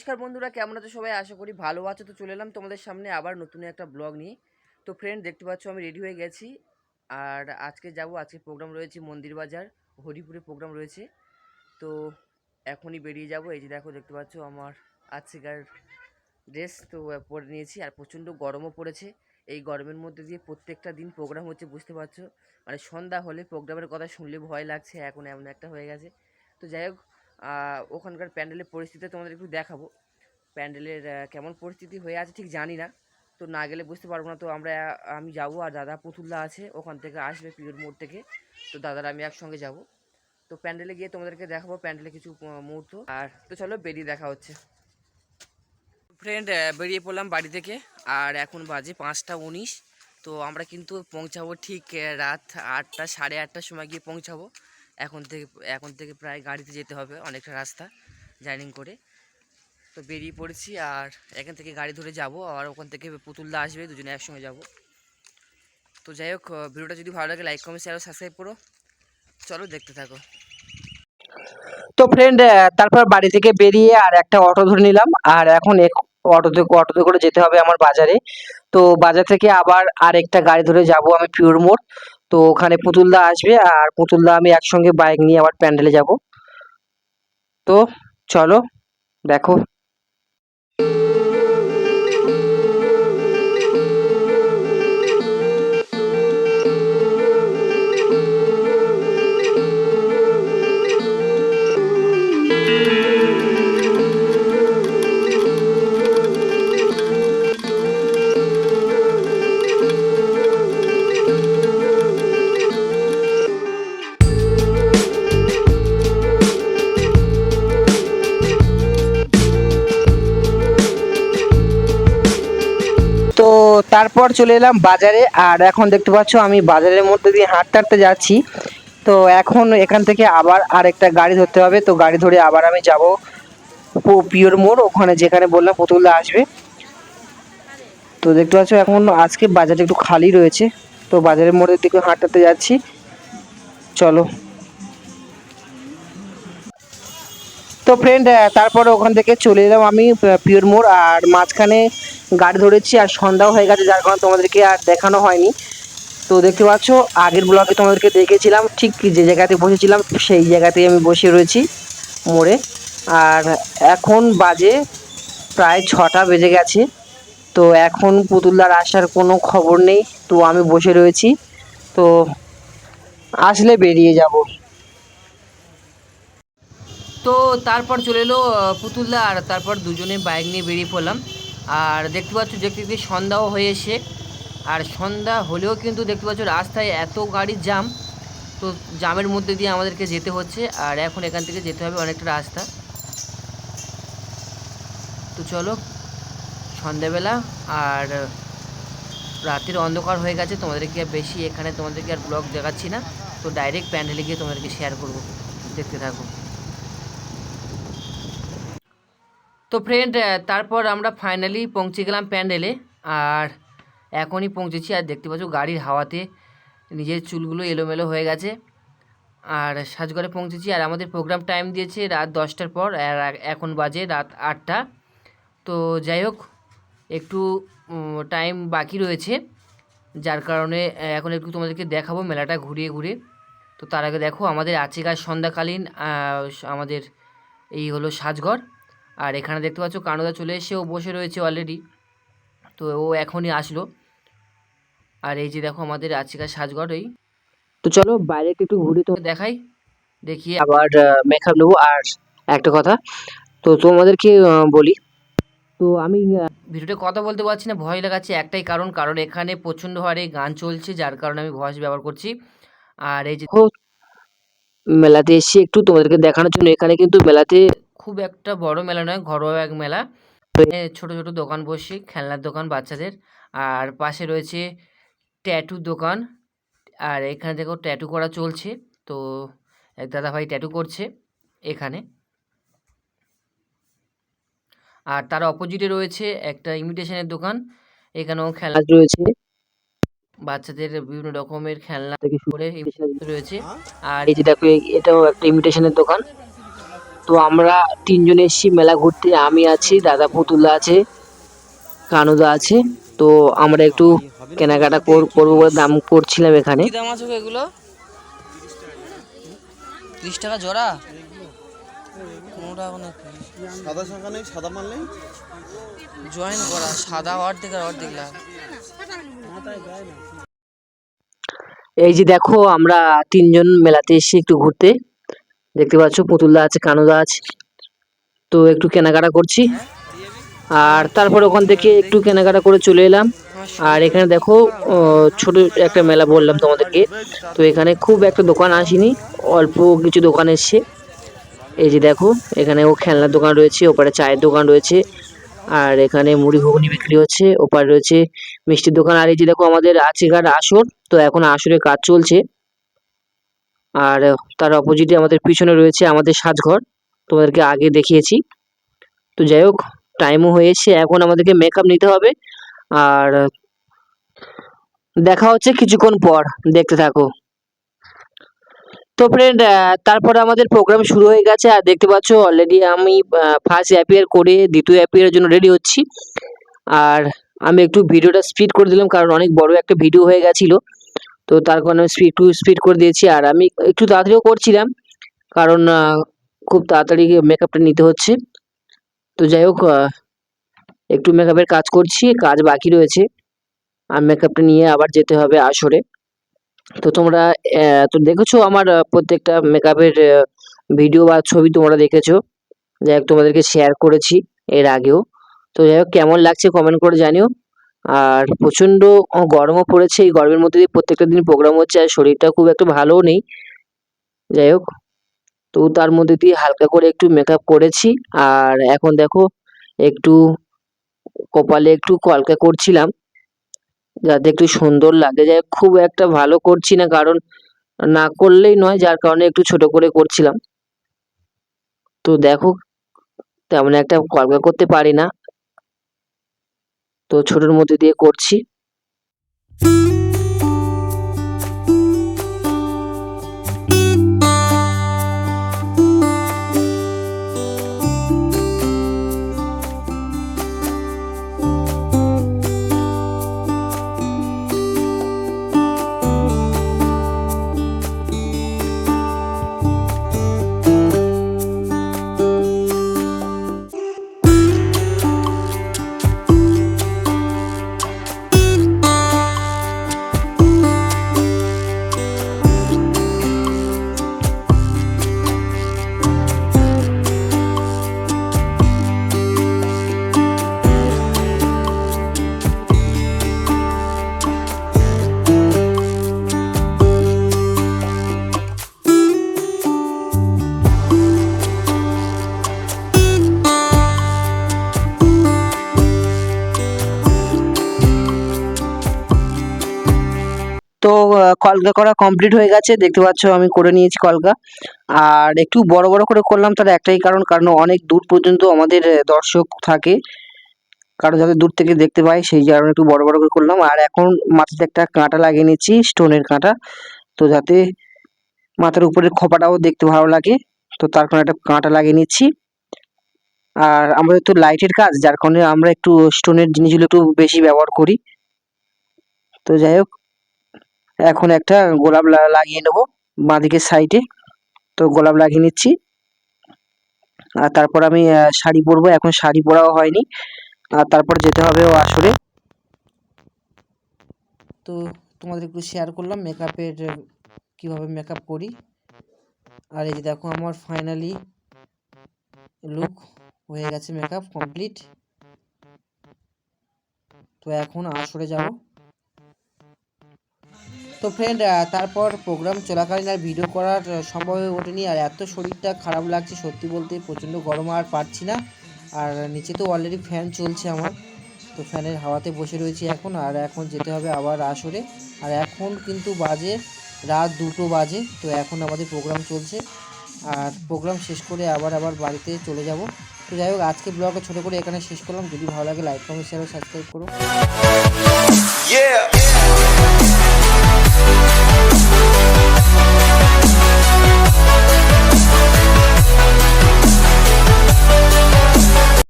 নমস্কার বন্ধুরা, কেমন আছো সবাই? আশা করি ভালো আছো। তো চলে এলাম তোমাদের সামনে আবার নতুন একটা ব্লগ নিয়ে। তো ফ্রেন্ড দেখতে পাচ্ছ আমি রেডি হয়ে গেছি। আর আজকে যাব, আজকে প্রোগ্রাম রয়েছে মন্দির বাজার, হরিপুরে প্রোগ্রাম রয়েছে। তো এখনই বেরিয়ে যাব। এই যে দেখো, দেখতে পাচ্ছ আমার আজকের ড্রেস তো পরে নিয়েছি। আর প্রচণ্ড গরমও পড়েছে। এই গরমের মধ্যে দিয়ে প্রত্যেকটা দিন প্রোগ্রাম হচ্ছে, বুঝতে পারছ? মানে সন্ধ্যা হলে প্রোগ্রামের কথা শুনলে ভয় লাগছে, এখন এমন একটা হয়ে গেছে। তো যাই হোক ওখানকার প্যান্ডেলের পরিস্থিতি তোমাদের একটু দেখাবো। প্যান্ডেলের কেমন পরিস্থিতি হয়ে আছে ঠিক জানি না। তো না গেলে বুঝতে পারব না। তো আমরা, আমি যাব আর দাদা পুতুল্লা আছে, ওখান থেকে আসবে পিওর মোড় থেকে। তো দাদারা আমি একসঙ্গে যাব। তো প্যান্ডেলে গিয়ে তোমাদেরকে দেখাবো প্যান্ডেলে কিছু মুহূর্ত। আর তো চলো বেরিয়ে দেখা হচ্ছে। ফ্রেন্ড বেরিয়ে পড়লাম বাড়ি থেকে। আর এখন বাজে পাঁচটা উনিশ। তো আমরা কিন্তু পৌঁছাবো ঠিক রাত আটটা, সাড়ে আটটার সময় গিয়ে পৌঁছাবো। এখন থেকে এখন থেকে প্রায় গাড়িতে যেতে হবে অনেকটা রাস্তা, জার্নিং করে। তো বেরিয়ে পড়েছি আর এখান থেকে গাড়ি ধরে যাব আর ওখান থেকে পুতুলদা আসবে, দুজনে একসঙ্গে যাব। তো যাই হোক ভিডিওটা যদি ভালো লাগে লাইক কমেন্ট শেয়ার সাবস্ক্রাইব করো। চলো দেখতে থাকো। তো ফ্রেন্ড তারপর বাড়ি থেকে বেরিয়ে আর একটা অটো ধরে নিলাম। আর এখন অটোতে অটোতে করে যেতে হবে আমার বাজারে। তো বাজার থেকে আবার আর একটা গাড়ি ধরে যাব আমি পিওর মোড় তো ওখানে পুতুলদা আসবে আর পুতুলদা আমি একসঙ্গে বাইক নিয়ে আবার প্যান্ডেলে যাব। তো চলো, দেখো। তারপর চলে এলাম বাজারে, আর এখন দেখতে পাচ্ছ আমি বাজারের মধ্যে দিয়ে হাঁটতে হাঁটতে যাচ্ছি। তো এখন এখান থেকে আবার আরেকটা গাড়ি ধরতে হবে, তো গাড়ি ধরে আবার আমি যাব পিওর মোড়, ওখানে যেখানে বললাম পুতুলদা আসবে। তো দেখতে পাচ্ছ এখন আজকে বাজারটা একটু খালি রয়েছে, তো বাজারের মোড়ের দিকে হাঁটতে যাচ্ছি। চলো। তো ফ্রেন্ড তারপরে ওখান থেকে চলে এলাম আমি পিওর মোড় আর মাঝখানে গাড়ি ধরেছি আর সন্ধ্যাও হয়ে গেছে, যার কারণে তোমাদেরকে আর দেখানো হয়নি। তো দেখতে পাচ্ছ, আগের ব্লগে তোমাদেরকে দেখেছিলাম ঠিক যে জায়গাতে বসেছিলাম, সেই জায়গাতেই আমি বসে রয়েছি মোড়ে। আর এখন বাজে প্রায় ছটা বেজে গেছে, তো এখন পুতুলদার আসার কোনো খবর নেই, তো আমি বসে রয়েছি। তো আসলে বেরিয়ে যাব। তো তারপর চলে এলো পুতুলদা আর তারপর দুজনে বাইক নিয়ে বেরিয়ে পড়লাম। আর দেখতে পাচ্ছ দেখতে দেখতে সন্ধ্যাও হয়ে এসে, আর সন্ধ্যা হলেও কিন্তু দেখতে পাচ্ছ রাস্তায় এত গাড়ির জাম তো জামের মধ্যে দিয়ে আমাদেরকে যেতে হচ্ছে। আর এখন এখান থেকে যেতে হবে অনেকটা রাস্তা। তো চলো, সন্ধ্যাবেলা আর রাতের অন্ধকার হয়ে গেছে, তোমাদেরকে আর বেশি এখানে তোমাদেরকে আর ব্লগ দেখাচ্ছি না। তো ডাইরেক্ট প্যান্ডেলে গিয়ে তোমাদেরকে শেয়ার করব। দেখতে থাকো। তো ফ্রেন্ড তারপর আমরা ফাইনালি পৌঁছে গেলাম প্যান্ডেলে আর এখনই পৌঁছেছি, আর দেখতে পাচ্ছ গাড়ির হাওয়াতে নিজের চুলগুলো এলোমেলো হয়ে গেছে। আর সাজঘরে পৌঁছেছি, আর আমাদের প্রোগ্রাম টাইম দিয়েছে রাত দশটার পর, আর এখন বাজে রাত আটটা। তো যাই হোক, একটু টাইম বাকি রয়েছে। যার কারণে এখন একটু তোমাদেরকে দেখাবো মেলাটা ঘুরিয়ে ঘুরে তো তার আগে দেখো, আমাদের আজকের সন্ধ্যাকালীন আমাদের এই হলো সাজঘর। আর এখানে দেখতে পাচ্ছ কানুদা চলে এসে ও বসে রয়েছে অলরেডি তো ও এখনই আসলো। আর এই যে দেখো আমাদের আজকের এই তো চলো বাইরে একটু ঘুরে তো দেখাই দেখি আবার মেকআপ নেব। আর একটা কথা তো তোমাদেরকে বলি? তো আমি ভিডিওতে কথা বলতে পারছি না ভয় লাগাচ্ছে একটাই কারণ কারণ এখানে প্রচণ্ড হারে গান চলছে যার কারণে আমি ভয়েস ব্যবহার করছি। আর এই যে মেলাতে এসেছি একটু তোমাদেরকে দেখানোর জন্য। এখানে কিন্তু মেলাতে খুব একটা বড় মেলা নয় ঘরোয়া এক মেলা। ছোট ছোট দোকান বসে খেলনার দোকান বাচ্চাদের। আর পাশে রয়েছে ট্যাটু দোকান। আর এখানে দেখো ট্যাটু করা চলছে। তো এক দাদাভাই ট্যাটু করছে এখানে। আর তার অপোজিটে রয়েছে একটা ইমিটেশনের দোকান। এখানেও খেলনা কাজ রয়েছে। বাচ্চাদের বিভিন্ন রকমের খেলনা থেকে শুরু করে করে রয়েছে। আর এই যে দেখো এটাও একটা ইমিটেশনের দোকান। তো আমরা তিনজন এসেছি মেলা ঘুরতে। আমি আছি দাদা পুতুল্লা আছে কানুদা আছে। তো আমরা একটু কেনাকাটা কর- করব বলে দাম করছিলাম এখানে। দাম আছে এগুলো? ত্রিশ টাকা জোড়া? পনেরো টাকা করে piece। সাদা শাখা নেই সাদা মাল নেই? জয়েন করা সাদা অর্ধেক আর অর্ধেক এই যে দেখো আমরা তিনজন মেলাতে এসেছি একটু ঘুরতে। দেখতে পাচ্ছ পুতুলদা আছে কানুদা আছে তো একটু কেনাকাটা করছি। আর তারপর ওখান থেকে একটু কেনাকাটা করে চলে এলাম। আর এখানে দেখো ছোট একটা মেলা বললাম তোমাদেরকে। তো এখানে খুব একটা দোকান আসেনি, অল্প কিছু দোকান এসছে। এই যে দেখো, এখানে ও খেলনার দোকান রয়েছে, ওপারে চায়ের দোকান রয়েছে। আর এখানে মুড়ি ঘুগনি বিক্রি হচ্ছে, ওপারে রয়েছে মিষ্টির দোকান। আর এই যে দেখো, আমাদের আচিঘাট আসর, তো এখন আসরের কাজ চলছে। আর তার অপোজিটে আমাদের পিছনে রয়েছে আমাদের সাজঘর। তোমাদেরকে আগে দেখিয়েছি। তো যাই হোক টাইমও হয়েছে, এখন আমাদেরকে মেকআপ নিতে হবে। আর, দেখা হচ্ছে কিছুক্ষণ পর, দেখতে থাকো। তো ফ্রেন্ড তারপরে আমাদের প্রোগ্রাম শুরু হয়ে গেছে। আর দেখতে পাচ্ছ অলরেডি আমি ফার্স্ট অ্যাপিয়ার করে দ্বিতীয় অ্যাপিয়ারের জন্য রেডি হচ্ছি। আর, আমি একটু ভিডিওটা স্পিড করে দিলাম, কারণ অনেক বড় একটা ভিডিও হয়ে গেছিল। তো তার কারণে আমি স্পিড একটু স্পিড করে দিয়েছি। আর আমি একটু তাড়াতাড়িও করছিলাম, কারণ খুব তাড়াতাড়ি মেকআপটা নিতে হচ্ছে। তো যাই হোক একটু মেকআপের কাজ করছি, কাজ বাকি রয়েছে। আর মেকআপটা নিয়ে আবার যেতে হবে আসরে। তো তোমরা তো দেখেছ আমার প্রত্যেকটা মেকআপের ভিডিও বা ছবি তোমরা দেখেছ। যাই হোক, তোমাদেরকে শেয়ার করেছি এর আগেও। তো যাই হোক, কেমন লাগছে কমেন্ট করে জানিও। আর প্রচণ্ড গরমও পড়েছে, এই গরমের মধ্যে দিয়ে প্রত্যেকটা দিন প্রোগ্রাম হচ্ছে আর শরীরটা খুব একটা ভালোও নেই। যাই হোক, তো তার মধ্যে দিয়ে হালকা করে একটু মেকআপ করেছি আর এখন দেখো একটু কপালে একটু কলকা করছিলাম, যাতে একটু সুন্দর লাগে। যাই খুব একটা ভালো করছি না, কারণ না করলেই নয়, যার কারণে একটু ছোট করে করছিলাম। তো দেখো, তেমন একটা কলকা করতে পারি না। তো ছোটোর মধ্যে দিয়ে করছি। কলকা করা কমপ্লিট হয়ে গেছে। দেখতে পাচ্ছ, আমি করে নিয়েছি কলকা। আর একটু বড় বড় করে করলাম, তার একটাই কারণ কারণ অনেক দূর পর্যন্ত আমাদের দর্শক থাকে। কারণ যাতে দূর থেকে দেখতে পাই সেই কারণে একটু বড় বড় করে করলাম। আর এখন মাথাতে একটা কাঁটা লাগিয়ে নিচ্ছি স্টোনের কাঁটা। তো যাতে মাথার উপরের খোপাটাও দেখতে ভালো লাগে, তো তার কারণে একটা কাঁটা লাগিয়ে নিচ্ছি। আর আমাদের তো লাইটের কাজ, যার কারণে আমরা একটু স্টোনের জিনিসগুলো একটু বেশি ব্যবহার করি। তো যাই হোক এখন একটা গোলাপ লাগিয়ে নেব বাঁদিকের সাইডে। তো গোলাপ লাগিয়ে নিচ্ছি। আর তারপর আমি শাড়ি পরবো। এখন শাড়ি পরাও হয়নি। আর তারপর যেতে হবে ও আসরে। তো তোমাদের একটু শেয়ার করলাম মেকআপের কীভাবে মেকআপ করি। আর এই যে দেখো আমার ফাইনালি লুক হয়ে গেছে মেকআপ কমপ্লিট তো এখন আসরে যাব। তো ফ্রেন্ড তারপর প্রোগ্রাম চলাকালীন আর ভিডিও করার সম্ভব হয়ে ওঠেনি। আর এত শরীরটা খারাপ লাগছে সত্যি বলতে, প্রচণ্ড গরম আর পারছি না। আর নিচে তো অলরেডি ফ্যান চলছে আমার। তো ফ্যানের হাওয়াতে বসে রয়েছি এখন। আর এখন যেতে হবে আবার আসরে। আর এখন কিন্তু বাজে রাত দুটো বাজে। তো এখন আমাদের প্রোগ্রাম চলছে। আর প্রোগ্রাম শেষ করে আবার আবার বাড়িতে চলে যাব। তো যাই হোক, আজকে ব্লগটা ছোটো করে এখানে শেষ করলাম। যদি ভালো লাগে লাইক কমেন্ট শেয়ার সাবস্ক্রাইব করো। Yeah. Thank